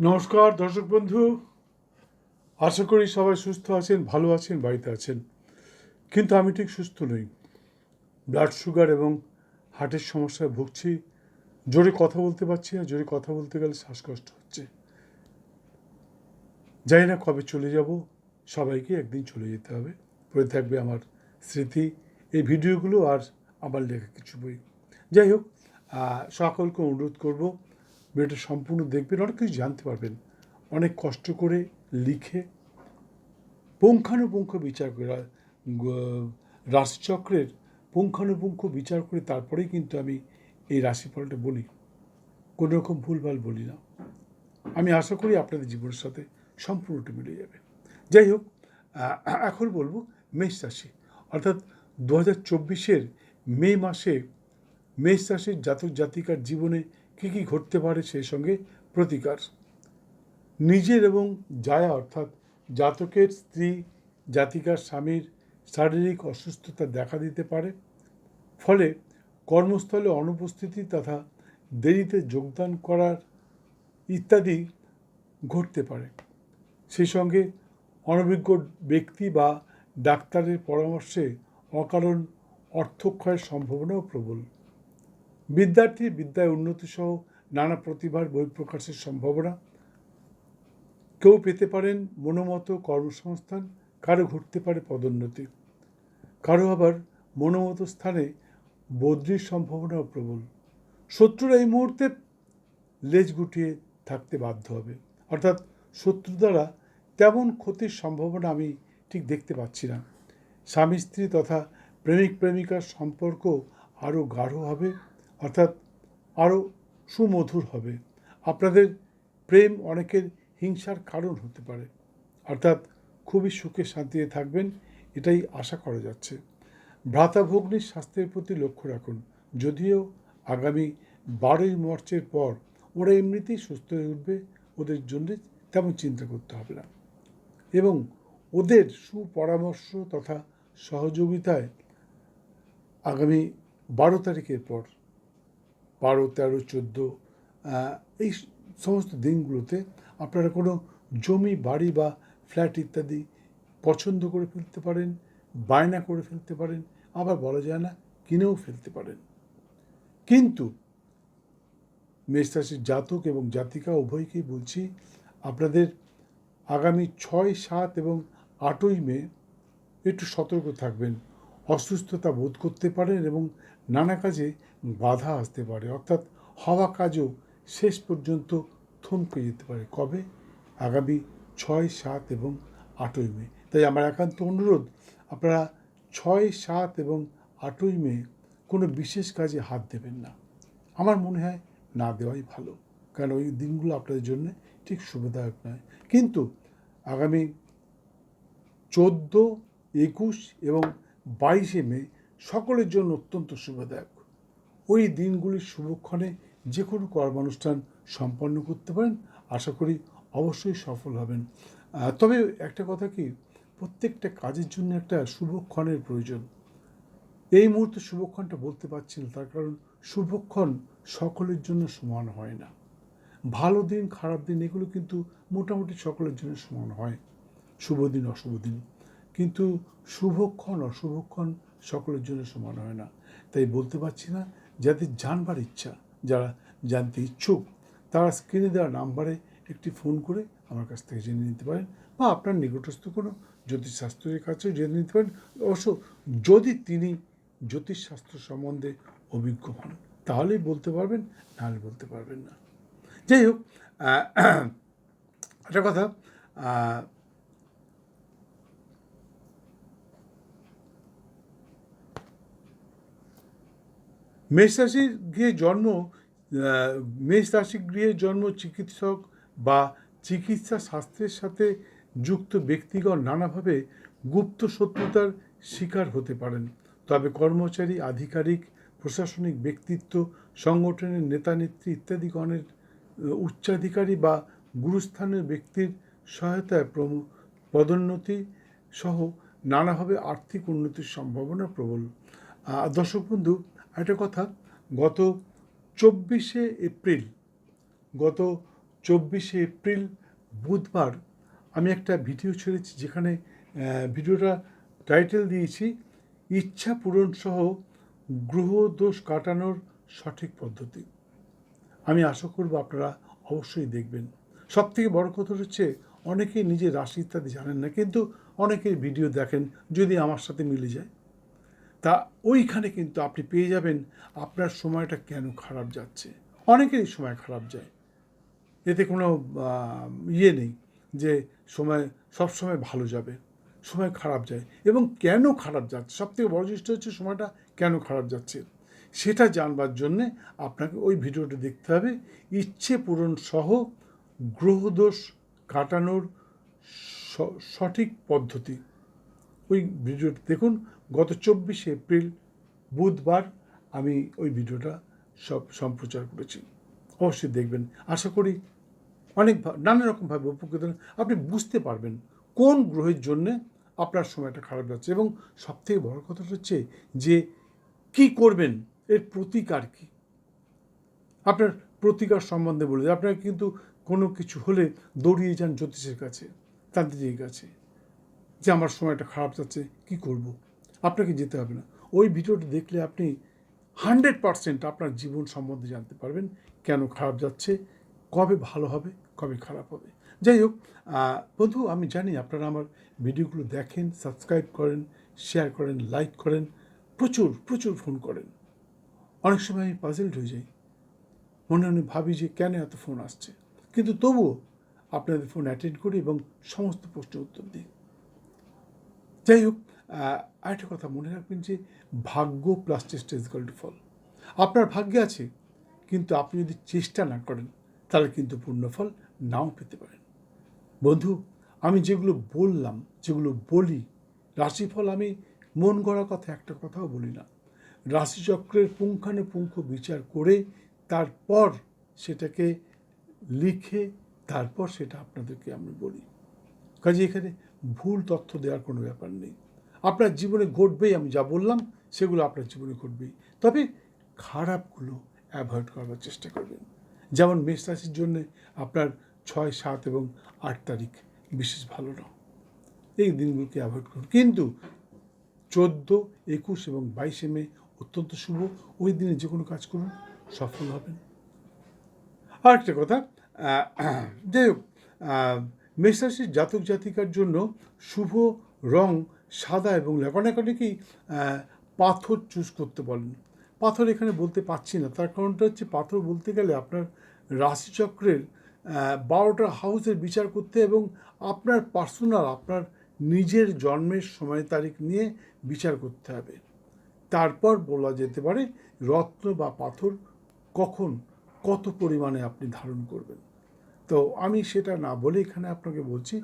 নমস্কার, দর্শক বন্ধু। আশা করি সবাই সুস্থ আছেন, ভালো আছেন, বাড়িতে আছেন। কিন্তু আমি ঠিক সুস্থ নই। ব্লাড সুগার এবং হার্টের সমস্যায় ভুগছি। জোরে কথা বলতে পারছি না, জোরে কথা বলতে গেলে শ্বাসকষ্ট হচ্ছে। জানি না কবে চলে যাব, সবাইকে একদিন চলে যেতে হবে। পড়ে থাকবে আমার স্মৃতি, এই ভিডিওগুলো আর আমার লেখা কিছু বই। যাই হোক সকলকে অনুরোধ করব ভিডিওটা সম্পূর্ণ দেখবেন, অনেক কিছু জানতে পারবেন। অনেক কষ্ট করে লিখে পুঙ্খানুপুঙ্খ বিচার করে রাশিচক্রের পুঙ্খানুপুঙ্খ বিচার করে তারপরেই কিন্তু আমি এই রাশিফলটা বলি। কোনো রকম ভুলভাল বলি না। আমি আশা করি আপনাদের জীবনের সাথে সম্পূর্ণটা মিলে যাবে। যাই হোক এখন বলব মেষ রাশি। অর্থাৎ দু হাজার চব্বিশের মে মাসে, মেষ রাশির জাতক জাতিকার জীবনে কী কী ঘটতে পারে সেই সঙ্গে প্রতিকার। নিজের এবং জায়া অর্থাৎ জাতকের স্ত্রী, জাতিকার স্বামীর শারীরিক অসুস্থতা দেখা দিতে পারে। ফলে কর্মস্থলে অনুপস্থিতি তথা দেরিতে যোগদান করার ইত্যাদি ঘটতে পারে। সেই সঙ্গে অনভিজ্ঞ ব্যক্তি বা ডাক্তারের পরামর্শে অকারণ অর্থক্ষয়ের সম্ভাবনাও প্রবল। বিদ্যার্থী বিদ্যায় উন্নতি সহ নানা প্রতিভার বহিঃপ্রকাশের সম্ভাবনা। কেউ পেতে পারেন মনোমতো কর্মসংস্থান, কারও ঘটতে পারে পদোন্নতি। কারও আবার মনোমতো স্থানে বদলির সম্ভাবনাও প্রবল। শত্রুরা এই মুহূর্তে লেজ গুটিয়ে থাকতে বাধ্য হবে। অর্থাৎ শত্রু দ্বারা তেমন ক্ষতির সম্ভাবনা আমি ঠিক দেখতে পাচ্ছি না। স্বামী স্ত্রী তথা প্রেমিক প্রেমিকার সম্পর্ক আরও গাঢ় হবে। অর্থাৎ আরও সুমধুর হবে। আপনাদের প্রেম অনেকের হিংসার কারণ হতে পারে। অর্থাৎ খুবই সুখে শান্তিতে থাকবেন, এটাই আশা করা যাচ্ছে। ভ্রাতা ভগ্নির স্বাস্থ্যের প্রতি লক্ষ্য রাখুন। যদিও আগামী বারোই মার্চের পর ওরা এমনিতেই সুস্থ হয়ে উঠবে, ওদের জন্য তেমন চিন্তা করতে হবে না। এবং ওদের সুপরামর্শ তথা সহযোগিতায় আগামী বারো তারিখের পর বারো, তেরো, চোদ্দ এই সমস্ত দিনগুলোতে আপনারা কোনো জমি, বাড়ি বা ফ্ল্যাট ইত্যাদি পছন্দ করে ফেলতে পারেন, বায়না করে ফেলতে পারেন, আবার বলা যায় না কিনেও ফেলতে পারেন। কিন্তু মেষরাশির জাতক এবং জাতিকা উভয়কেই বলছি, আপনাদের আগামী ছয়, সাত এবং আটই মে একটু সতর্ক থাকবেন, অসুস্থতা বোধ করতে পারেন এবং নানা কাজে বাধা আসতে পারে। অর্থাৎ হওয়া কাজও শেষ পর্যন্ত থমকে যেতে পারে। কবে? আগামী ছয়, সাত এবং আটই মে। তাই আমার একান্ত অনুরোধ, আপনারা ছয়, সাত এবং আটই মে কোনো বিশেষ কাজে হাত দেবেন না। আমার মনে হয় না দেওয়াই ভালো। কারণ ওই দিনগুলো আপনাদের জন্য ঠিক সুবিধায়ক নয়। কিন্তু আগামী চোদ্দ, একুশ এবং বাইশে মে সকলের জন্য অত্যন্ত শুভদায়ক। ওই দিনগুলির শুভক্ষণে যে কোনো কর্মানুষ্ঠান সম্পন্ন করতে পারেন। আশা করি অবশ্যই সফল হবেন। তবে একটা কথা কি? প্রত্যেকটা কাজের জন্য একটা শুভক্ষণের প্রয়োজন। এই মুহূর্তে শুভক্ষণটা বলতে পারছি না, তার কারণ শুভক্ষণ সকলের জন্য সমান হয় না। ভালো দিন, খারাপ দিন, এগুলো কিন্তু মোটামুটি সকলের জন্য সমান হয়। শুভ দিন, অশুভ দিন। কিন্তু শুভক্ষণ, অশুভক্ষণ সকলের জন্য সমান হয় না। তাই বলতে পারছি না, যাদের জানবার ইচ্ছা, যারা জানতে ইচ্ছুক, তারা স্ক্রিনে দেওয়া নাম্বারে একটি ফোন করে আমার কাছ থেকে জেনে নিতে পারেন বা আপনার নিকটস্থ কোনো জ্যোতিষশাস্ত্রের কাছেও জেনে নিতে পারেন। অবশ্য যদি তিনি জ্যোতিষশাস্ত্র সম্বন্ধে অভিজ্ঞ হন, তাহলেই বলতে পারবেন নাহলে বলতে পারবেন না। যাই হোক একটা কথা মেষ রাশির গৃহে জন্ম মেষ রাশি গৃহে জন্ম চিকিৎসক বা চিকিৎসা শাস্ত্রের সাথে যুক্ত ব্যক্তিগণ নানাভাবে গুপ্ত শত্রুতার শিকার হতে পারেন। তবে কর্মচারী, আধিকারিক, প্রশাসনিক ব্যক্তিত্ব, সংগঠনের নেতা নেত্রী ইত্যাদিগণের উচ্চাধিকারী বা গুরুস্থানীয় ব্যক্তির সহায়তায় প্রম- পদোন্নতি সহ নানাভাবে আর্থিক উন্নতির সম্ভাবনা প্রবল। দর্শক বন্ধু একটা কথা, গত চব্বিশে এপ্রিল, গত চব্বিশে এপ্রিল বুধবার আমি একটা ভিডিও ছেড়েছি যেখানে ভিডিওটা টাইটেল দিয়েছি, ইচ্ছা পূরণ সহ গ্রহ দোষ কাটানোর সঠিক পদ্ধতি। আমি আশা করব আপনারা অবশ্যই দেখবেন। সব থেকে বড় কথা হচ্ছে, অনেকেই নিজের রাশি ইত্যাদি জানেন না, কিন্তু অনেকের ভিডিও দেখেন যদি আমার সাথে মিলে যায়। তা ওইখানে কিন্তু আপনি পেয়ে যাবেন আপনার সময়টা কেন খারাপ যাচ্ছে। অনেকেরই সময় খারাপ যায়। এতে কোনো ইয়ে নেই যে সময়, সব সময় ভালো যাবে, সময় খারাপ যায় এবং কেন খারাপ যাচ্ছে? সব থেকে বড় জিনিসটা হচ্ছে সময়টা কেন খারাপ যাচ্ছে? সেটা জানবার জন্যে আপনাকে ওই ভিডিওটা দেখতে হবে। ইচ্ছে পূরণ সহ গ্রহদোষ কাটানোর সঠিক পদ্ধতি। ওই ভিডিওটা দেখুন। গত চব্বিশে এপ্রিল, বুধবার আমি ওই ভিডিওটা সব সম্প্রচার করেছি অবশ্যই দেখবেন আশা করি অনেক নানা রকমভাবে উপকৃত। আপনি বুঝতে পারবেন কোন গ্রহের জন্যে আপনার সময়টা খারাপ যাচ্ছে এবং সবথেকে বড় কথাটা হচ্ছে যে কি করবেন, এর প্রতিকার কী আপনার প্রতিকার সম্বন্ধে বলে। আপনার কিন্তু কোনো কিছু হলে দৌড়িয়ে যান জ্যোতিষের কাছে, তান্ত্রিকের কাছে যে আমার সময়টা খারাপ যাচ্ছে, কি করব আপনাকে যেতে হবে না। ওই ভিডিওটা দেখলে আপনি হান্ড্রেড পারসেন্ট আপনার জীবন সম্বন্ধে জানতে পারবেন কেন খারাপ যাচ্ছে, কবে ভালো হবে, কবে খারাপ হবে। যাই হোক বন্ধু, আমি জানি আপনারা আমার ভিডিওগুলো দেখেন, সাবস্ক্রাইব করেন, শেয়ার করেন, লাইক করেন, প্রচুর প্রচুর ফোন করেন। অনেক সময় আমি পাজেলড হয়ে যাই। মনে মনে ভাবি যে কেন এত ফোন আসছে। কিন্তু তবুও আপনাদের ফোন অ্যাটেন্ড করি এবং সমস্ত প্রশ্নের উত্তর দিই। যাই হোক আরেকটা কথা মনে রাখবেন যে ভাগ্য প্লাস চেষ্টা ইজ টু ফল আপনার ভাগ্যে আছে, কিন্তু আপনি যদি চেষ্টা না করেন, তাহলে কিন্তু পূর্ণফল নাও পেতে পারেন। বন্ধু, আমি যেগুলো বললাম, যেগুলো বলি, রাশিফল আমি মন গড়া কথা একটা কথাও বলি না। রাশিচক্রের পুঙ্খানুপুঙ্খ বিচার করে তারপর সেটাকে লিখে তারপর সেটা আপনাদেরকে আমি বলি। কাজে এখানে ভুল তথ্য দেওয়ার কোনো ব্যাপার নেই। আপনার জীবনে ঘটবেই, আমি যা বললাম, সেগুলো আপনার জীবনে ঘটবেই। তবে খারাপগুলো অ্যাভয়েড করার চেষ্টা করবেন। যেমন মেষ রাশির জন্য আপনার ছয়, সাত এবং আট তারিখ বিশেষ ভালো না এই দিনগুলোকে অ্যাভয়েড করুন। কিন্তু চোদ্দ, একুশ এবং বাইশে মে অত্যন্ত শুভ। ওই দিনে যে কোনো কাজ করুন, সফল হবেন। আরেকটা কথা যাই হোক মেষ রাশির জাতক জাতিকার জন্য শুভ রং সাদা এবং অনেকেই পাথর চুজ করতে বলেন পাথর এখানে বলতে পারছি না। তার কারণটা হচ্ছে পাথর বলতে গেলে আপনার রাশিচক্রের বারোটা হাউসের বিচার করতে এবং আপনার পার্সোনাল আপনার নিজের জন্মের সময় তারিখ নিয়ে বিচার করতে হবে। তারপর বলা যেতে পারে রত্ন বা পাথর কখন, কত পরিমাণে আপনি ধারণ করবেন। তো আমি সেটা না বলে এখানে আপনাকে বলছি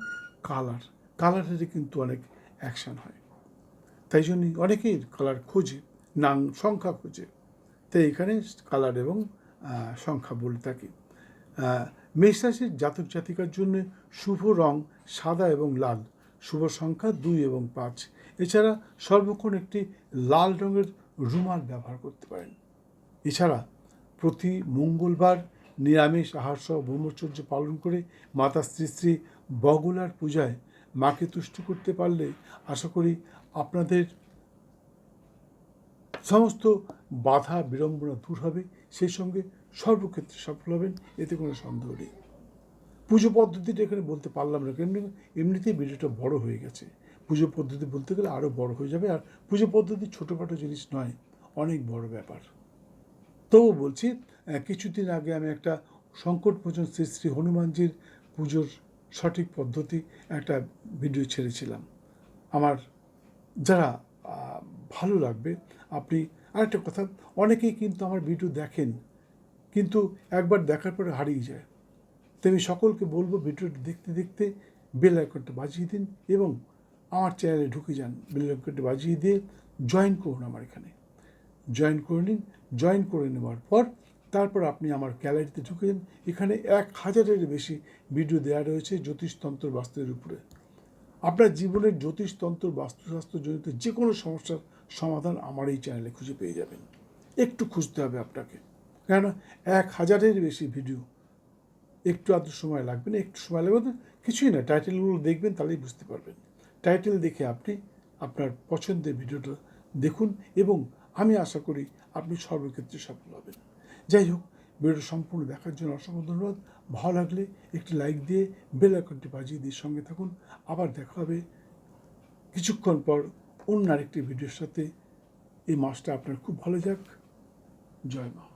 কালার। কালারের কিন্তু অনেক অ্যাকশন হয়। তাই জন্যই অনেকেই কালার খোঁজে নাম সংখ্যা খোঁজে। তাই এখানে কালার এবং সংখ্যা বলে থাকি। আহ, মেষ রাশির জাতক জাতিকার জন্য শুভ রং সাদা এবং লাল। শুভ সংখ্যা দুই এবং পাঁচ। এছাড়া সর্বক্ষণ একটি লাল রঙের রুমাল ব্যবহার করতে পারেন। এছাড়া প্রতি মঙ্গলবার নিরামিষ আহার সহ ব্রহ্মচর্য পালন করে মাতা শ্রী শ্রী বগুলার পূজায় মাকে তুষ্ট করতে পারলে আশা করি আপনাদের সমস্ত বাধা বিড়ম্বনা দূর হবে। সেই সঙ্গে সর্বক্ষেত্রে সফল হবেন, এতে কোনো সন্দেহ নেই। পুজো পদ্ধতিটা এখানে বলতে পারলাম না কেন এমনিতেই ভিডিওটা বড় হয়ে গেছে। পুজো পদ্ধতি বলতে গেলে আরও বড় হয়ে যাবে, আর পুজো পদ্ধতি ছোটোখাটো জিনিস নয়, অনেক বড় ব্যাপার। তবু বলছি কিছুদিন আগে আমি একটা সংকট মোচন শ্রী শ্রী হনুমানজির পুজোর সঠিক পদ্ধতি একটা ভিডিও ছেড়েছিলাম। আমার যারা ভালো লাগবে, আপনি আরেকটা কথা, অনেকেই কিন্তু আমার ভিডিও দেখেন, কিন্তু একবার দেখার পরে হারিয়ে যায়। তো আমি সকলকে বলব ভিডিওটি দেখতে দেখতে বেল আইকনটা বাজিয়ে দিন এবং আমার চ্যানেলে ঢুকে যান বেল আইকনটা বাজিয়ে দিয়ে জয়েন করুন আমার এখানে। জয়েন করে নিন জয়েন করে নেওয়ার পর তারপর আপনি আমার গ্যালারিতে ঢুকে যান। এখানে এক হাজারের বেশি ভিডিও দেওয়া রয়েছে জ্যোতিষতন্ত্র বাস্তুর উপরে। আপনার জীবনের জ্যোতিষতন্ত্র বাস্তুশাস্ত্র জনিত যে কোনো সমস্যার সমাধান আমার এই চ্যানেলে খুঁজে পেয়ে যাবেন। একটু খুঁজতে হবে আপনাকে। কেন এক হাজারের বেশি ভিডিও একটু আধটু সময় লাগবে না, একটু সময় লাগবে না, কিছুই না। টাইটেলগুলো দেখবেন, তাহলেই বুঝতে পারবেন। টাইটেল দেখে আপনি আপনার পছন্দের ভিডিওটা দেখুন এবং আমি আশা করি আপনি সর্বক্ষেত্রে সফল হবেন। যাই হোক, ভিডিওটা সম্পূর্ণ দেখার জন্য অসংখ্য ধন্যবাদ। ভালো লাগলে একটি লাইক দিয়ে বেল আইকনটি বাজিয়ে দিয়ে সঙ্গে থাকুন। আবার দেখা হবে কিছুক্ষণ পর অন্য আরেকটি ভিডিওর সাথে। এই মাসটা আপনার খুব ভালো যাক। জয় মা।